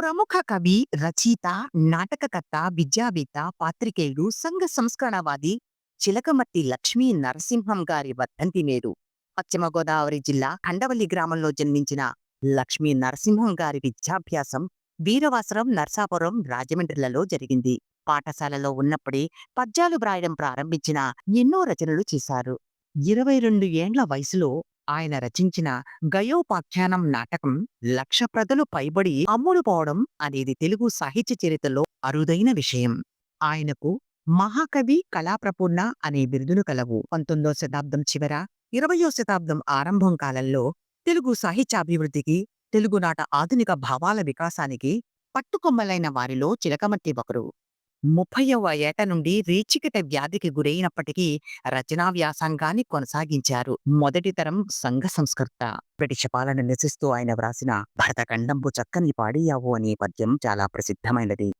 ప్రముఖ కవి, రచయిత, నాటకకర్త, విద్యావేత్త, పాత్రికేయుడు, సంఘ సంస్కరణవాది చిలకమర్తి లక్ష్మీ నరసింహం గారి వర్ధంతి నేడు. పశ్చిమ గోదావరి జిల్లా కండవల్లి గ్రామంలో జన్మించిన లక్ష్మీ నరసింహం గారి విద్యాభ్యాసం వీరవాసరం, నర్సాపురం, రాజమండ్రిలలో జరిగింది. పాఠశాలలో ఉన్నప్పుడే పద్యాలు వ్రాయడం ప్రారంభించిన ఎన్నో రచనలు చేశారు. ఇరవై రెండు ఏండ్ల వయసులో ఆయన రచించిన గయోపాఖ్యానం నాటకం లక్ష ప్రజలు పైబడి అమ్ముడుపోవడం అనేది తెలుగు సాహిత్య చరిత్రలో అరుదైన విషయం. ఆయనకు మహాకవి కళాప్రపూర్ణ అనే బిరుదును కలవు. పంతొమ్మిదో శతాబ్దం చివర, ఇరవయో శతాబ్దం ఆరంభం కాలంలో తెలుగు సాహిత్యాభివృద్ధికి, తెలుగునాట ఆధునిక భావాల వికాసానికి పట్టుకొమ్మలైన వారిలో చిలకమట్టి ఒకరు. ముప్పైవ ఏట నుండి రీచికట వ్యాధికి గురైనప్పటికీ రచనా వ్యాసంగాన్ని కొనసాగించారు. మొదటి తరం సంఘ సంస్కర్త. బ్రిటిష్ పాలన నిశిస్తూ ఆయన వ్రాసిన భరతఖండంబు చక్కని పాడియావు అనే పద్యం చాలా ప్రసిద్ధమైనది.